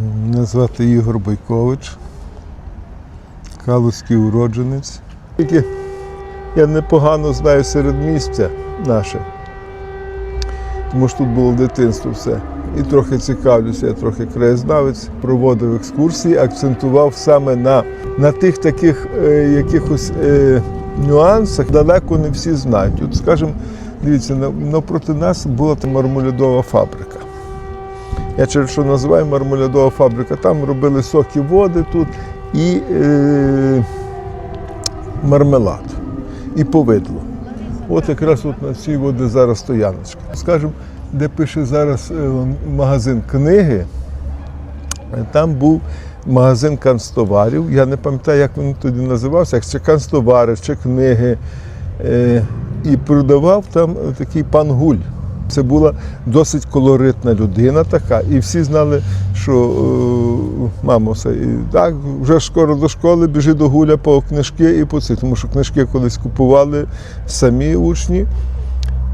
Мене звати Ігор Бойкович, калузький уродженець. Тільки я непогано знаю середмістя наше, тому що тут було дитинство все. І трохи цікавлюся, я трохи краєзнавець, проводив екскурсії, акцентував саме на, на тих таких е, якихось е, нюансах, далеко не всі знають. От, скажімо, дивіться, на- навпроти нас була там мармолядова фабрика. Я через що називаю мармолядова фабрика. Там робили соки води тут і е, мармелад, і повидло. От якраз от на цій воді зараз стояночка. Скажімо, де пише зараз е, магазин книги, е, там був магазин канцтоварів. Я не пам'ятаю, як він тоді називався, як чи канцтовари, чи книги. Е, І продавав там такий пан Гуль. Це була досить колоритна людина така, і всі знали, що е, мамо, все, і так, вже скоро до школи біжи до гуля по книжки і по ці, тому що книжки колись купували самі учні,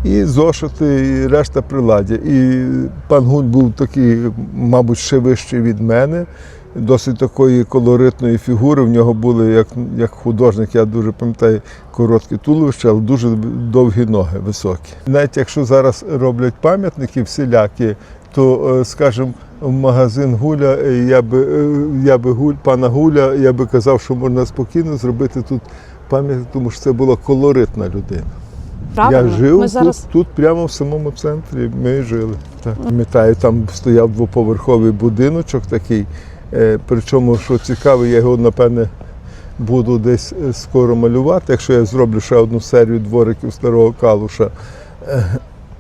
і зошити, і решта приладдя. І пан Гуль був такий, мабуть, ще вищий від мене. Досить такої колоритної фігури. В нього були, як, як художник, я дуже пам'ятаю, короткі туловища, але дуже довгі ноги високі. Навіть якщо зараз роблять пам'ятники всілякі, то, е, скажімо, в магазин Гуля, е, я би, е, я би гуль, пана Гуля, я би казав, що можна спокійно зробити тут пам'ятник, тому що це була колоритна людина. Правильно? Я жив Ми зараз тут, тут, прямо в самому центрі. Ми жили. Так. Пам'ятаю, там стояв двоповерховий будиночок такий. Е, Причому, що цікаво, я його, напевне, буду десь е, скоро малювати, якщо я зроблю ще одну серію двориків старого калуша е,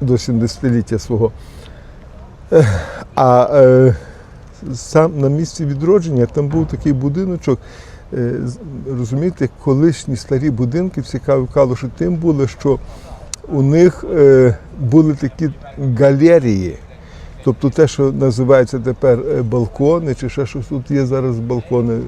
до 70-ліття свого. А сам на місці відродження там був такий будиночок. Розумієте, колишні старі будинки цікаві Калуші тим були, що у них були такі галерії. Тобто те, що називається тепер е, балкони, чи ще щось тут є зараз балкони,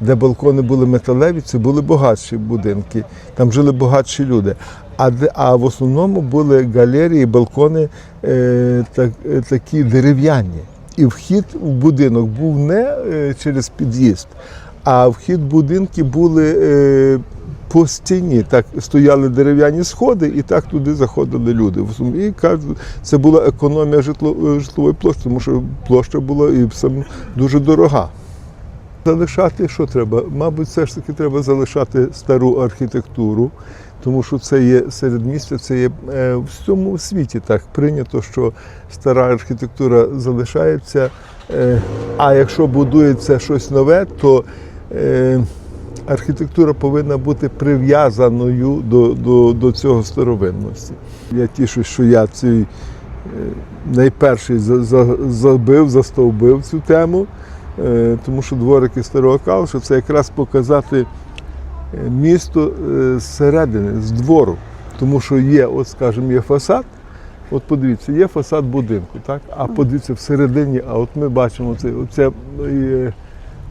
де балкони були металеві, це були багатші будинки, там жили багатші люди. А, а в основному були галерії, балкони е, так, е, такі дерев'яні. І вхід в будинок був не е, через під'їзд, а вхід будинки були е, по стіні. Так стояли дерев'яні сходи, і так туди заходили люди. В І це була економія е, житлової площі, тому що площа була і сам дуже дорога. Залишати що треба? Мабуть, все ж таки треба залишати стару архітектуру, тому що це є серед міста, це є е, в всьому світі так прийнято, що стара архітектура залишається. е, А якщо будується щось нове, то архітектура повинна бути прив'язаною до, до, до цього старовинності. Я тішусь, що я цей е, найперший за- за- забив, застовбив цю тему. Е, тому що дворики старого Калуша це якраз показати е, місто зсередини, з двору. Тому що є, от скажімо, є фасад. От подивіться, є фасад будинку, так? А подивіться всередині, а от ми бачимо це, оце,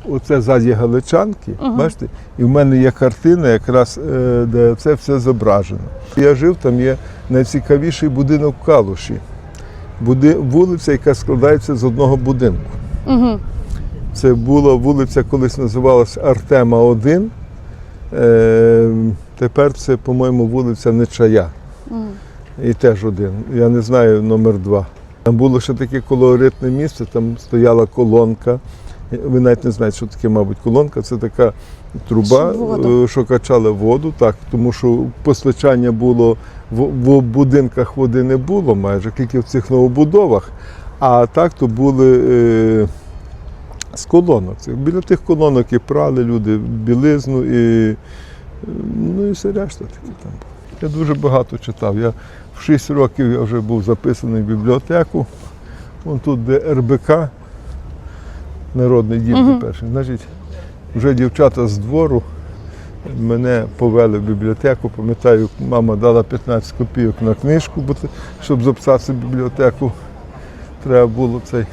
оце ззаді галичанки, бачите? І в мене є картина, якраз е, де це все зображено. Я жив, там є найцікавіший будинок в Калуші. Буди, вулиця, яка складається з одного будинку. угу. Це була вулиця, колись називалася Артема 1. Е, тепер це, по-моєму, вулиця Нечая. І теж один. Я не знаю номер два. Там було ще таке колоритне місце, там стояла колонка. Ви навіть не знаєте, що таке, мабуть, колонка. Це така труба, воду. е, що качала воду, так, тому що постачання було в, будинках води не було майже, тільки в цих новобудовах. А так то були е, з колонок. Біля тих колонок і прали люди білизну, і, ну, і все решта таке там. було. Я дуже багато читав. Я в 6 років я вже був записаний в бібліотеку. Вон тут, де РБК, народний дім Мгм. перший. Значить, вже дівчата з двору мене повели в бібліотеку. Пам'ятаю, мама дала 15 копійок на книжку, бо це- щоб записатися в бібліотеку. Треба було цей.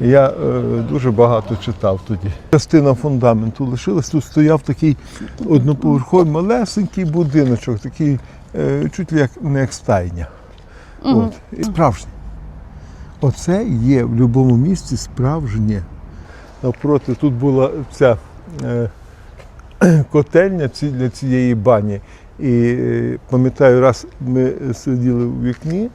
Я е, дуже багато читав тоді. Частина фундаменту лишилась. Тут стояв такий одноповерховий малесенький будиночок, такий е, чуть ли як не як стайня. От. І справжній. Оце є в будь-якому місті справжнє. Навпроти тут була ця е, котельня для цієї бані. І е, пам'ятаю, раз ми сиділи у вікні,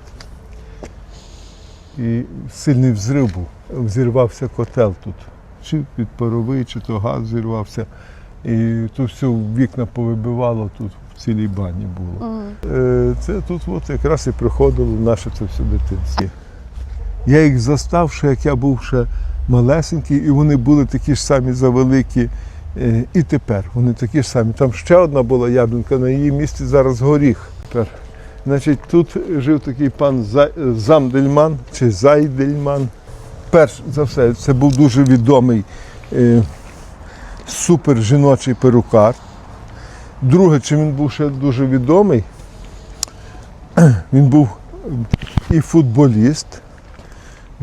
і сильний взрив був. Взірвався котел тут. Чи під паровий, чи то газ зірвався. І тут все вікна повибивало, тут в цілій бані було. Е, Це тут от якраз і приходило наше це все дитинство. Я їх застав, ще як я був ще малесенький, і вони були такі ж самі завеликі. е, І тепер вони такі ж самі. Там ще одна була яблунька, на її місці зараз горіх. Тепер. Значить, тут жив такий пан За- Замдельман чи Зайдельман. Перш за все, це був дуже відомий е, супер жіночий перукар. Друге, чим він був ще дуже відомий, він був і футболіст,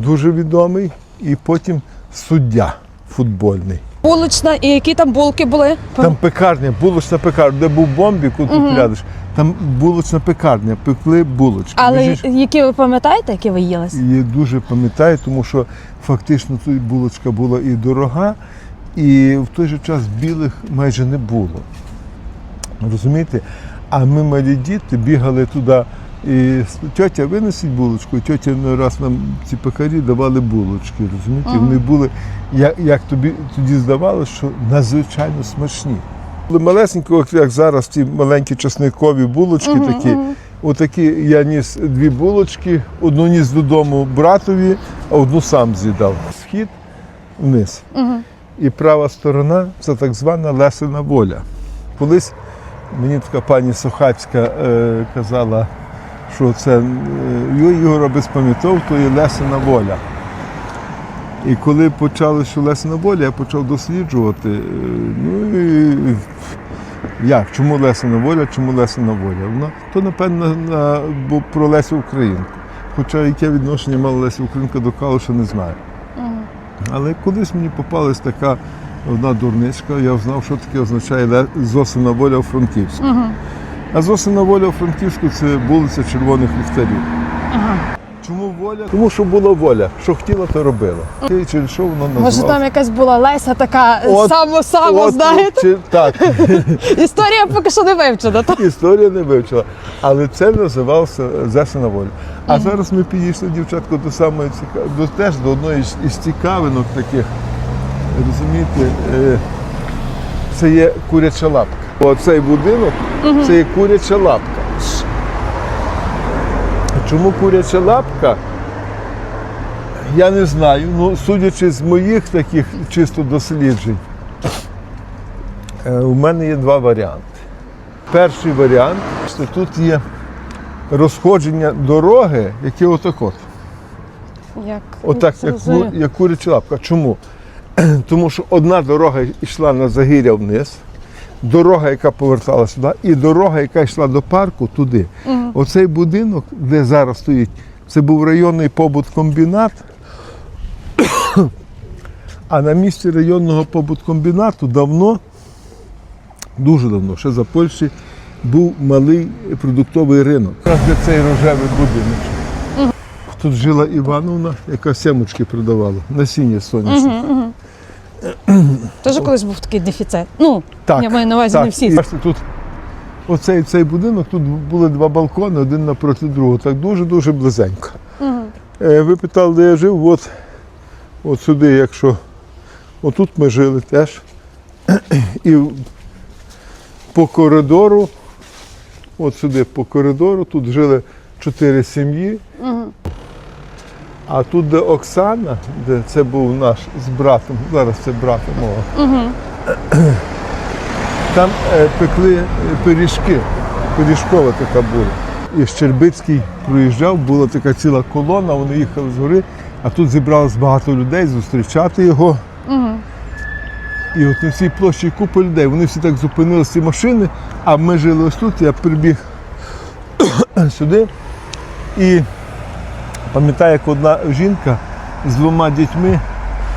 дуже відомий, і потім суддя футбольний. Булочна, і які там булки були? Там пекарня, булочна пекарня, де був бомбік, тут глядиш, там булочна пекарня, пекли булочки. Але Між які ви пам'ятаєте, які ви їли? І дуже пам'ятаю, тому що фактично тут булочка була і дорога, і в той же час білих майже не було. Розумієте? А ми малі діти бігали туди. І тьотя винесіть булочку, і тьотя не раз нам ці пекарі давали булочки, розумієте? І Вони були, як, як тобі тоді здавалося, що надзвичайно смачні. Були малесенькі, як зараз ті маленькі часникові булочки такі. Отакі я ніс дві булочки, одну ніс додому братові, а одну сам з'їдав. Схід вниз. І права сторона це так звана Лесина воля. Колись мені така пані Сохацька е, казала, що це е, Ігора без пам'ятов, то є Лесина воля. І коли почали, що Лесина воля, я почав досліджувати. е, Ну і як? Чому Лесина воля, чому Лесина воля? Вона то, напевно, на, бо про Лесю Українку. Хоча яке відношення мала Леся Українка до Калуша, не знаю. Але колись мені попалась така одна дурничка, я знав, що таке означає Зосина воля у Франківську. А Зосина воля у Франківську це вулиця Червоних Ліхтарів. Чому воля? Тому що була воля. Що хотіла, то робила. І через що воно Може, там якась була Леся така само-само, знаєте? чи- так. Історія поки що не вивчена. та? Історія не вивчила. Але це називався Зесина воля. А зараз ми підійшли, дівчатко, до самої ціка... до теж до одної із цікавинок таких. Розумієте, е, це є куряча лапка. Оцей будинок це є куряча лапка. Чому куряча лапка? Я не знаю. Ну, судячи з моїх таких чисто досліджень, е, у мене є два варіанти. Перший варіант що тут є розходження дороги, яке отак от. Як? Отак, як, як куряча лапка. Чому? Тому що одна дорога йшла на Загір'я вниз, дорога, яка повертала сюди, і дорога, яка йшла до парку, туди. Оцей будинок, де зараз стоїть, це був районний побуткомбінат. А на місці районного побуткомбінату давно, дуже давно, ще за Польщі, був малий продуктовий ринок. Якраз де цей рожевий будинок. Тут жила Івановна, яка семочки продавала, насіння сонячне. Теж колись був такий дефіцит. Ну, Так, я маю на увазі так. не всі. І тут оцей цей будинок, тут були два балкони, один напроти другого, так дуже-дуже близенько. Е, Ви питали, де я жив, от, от сюди, якщо отут ми жили теж. І по коридору, от сюди по коридору, тут жили чотири сім'ї. А тут, де Оксана, де це був наш з братом, зараз це брата мого. Там е, пекли пиріжки, пиріжкова така була. І Щербицький проїжджав, була така ціла колона, вони їхали з гори, а тут зібралось багато людей зустрічати його. І от на цій площі купа людей. Вони всі так зупинилися ці машини, а ми жили ось тут, я прибіг сюди. І пам'ятаю, як одна жінка з двома дітьми,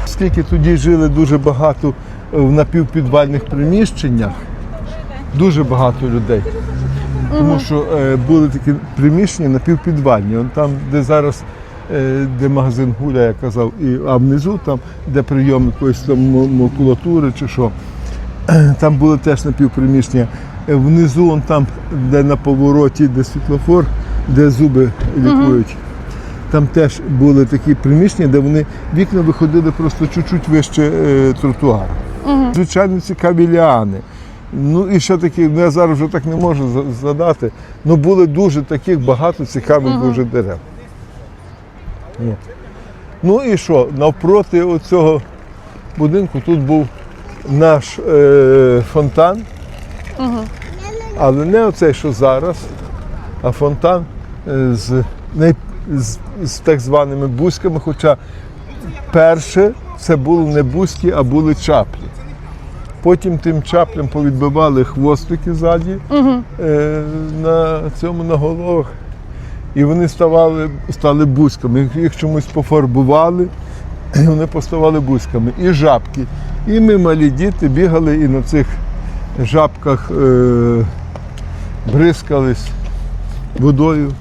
скільки тоді жили дуже багато е, в напівпідвальних приміщеннях, дуже багато людей. Тому що е, були такі приміщення напівпідвальні. Он там, де зараз е, де магазин Гуля, я казав, і, а внизу, там, де прийом якоїсь там макулатури чи що, там були теж напівприміщення. Е, Внизу, он там, де на повороті, де світлофор, де зуби лікують. Там теж були такі приміщення, де вони вікна виходили просто чуть-чуть вище е, тротуару. Звичайно, цікаві ліани. Ну і ще такі, ну, я зараз вже так не можу за- згадати. Ну були дуже таких багато цікавих дуже дерев. Ну. ну і що, навпроти оцього будинку тут був наш е, фонтан. Але не оцей, що зараз, а фонтан е, з, най- з, з так званими бузьками. Хоча перше це були не бузькі, а були чаплі. Потім тим чаплям повідбивали хвостики ззаді е, на цьому на головах. І вони ставали, стали бузьками. Їх- Їх чомусь пофарбували, і вони поставали бузьками. І жабки. І ми, малі діти, бігали і на цих жабках е, бризкались водою.